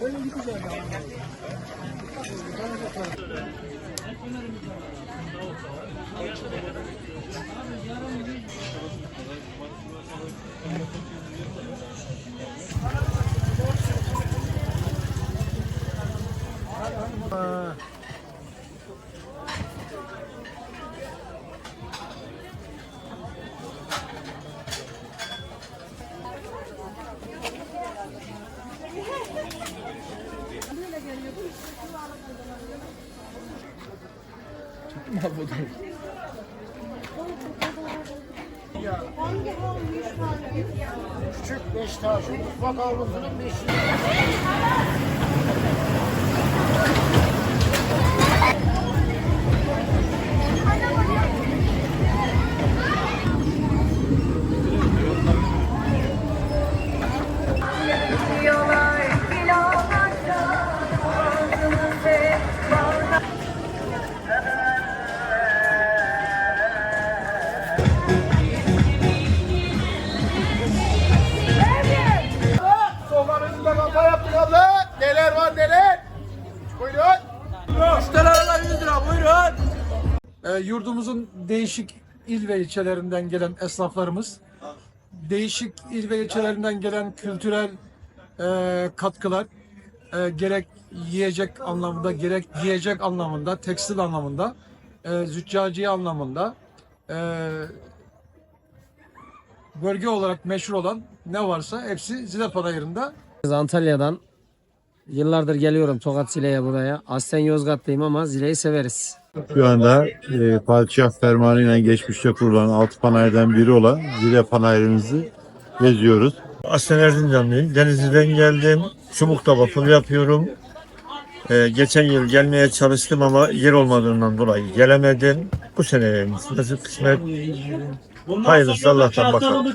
Böyle gideceğim ya. Yarın Küçük Beşiktaş, mutfak avlusunun beşiği. Sofranızda kafa yaptık abla. Neler var neler? Buyurun. Müşterilerle 100 lira buyurun. Yurdumuzun değişik il ve ilçelerinden gelen esnaflarımız, değişik il ve ilçelerinden gelen kültürel e, katkılar, e, gerek yiyecek anlamında, gerek giyecek anlamında, tekstil anlamında, e, züccaciye anlamında, e, bölge olarak meşhur olan ne varsa hepsi Zile Panayırı'nda Biz Antalya'dan yıllardır geliyorum Tokat Zile'ye buraya. Aslen Yozgatlıyım ama Zile'yi severiz. Şu anda e, padişah fermanıyla geçmişte kurulan altı panayırdan biri olan Zile panayırımızı geziyoruz. Aslen Erzincanlıyım. Denizli'den geldim. Çubuk'ta waffle yapıyorum. Ee, geçen yıl gelmeye çalıştım ama yer olmadığından dolayı gelemedim. Bu sene nasıl kısmet. Hayırlısı Allah'tan bakalım.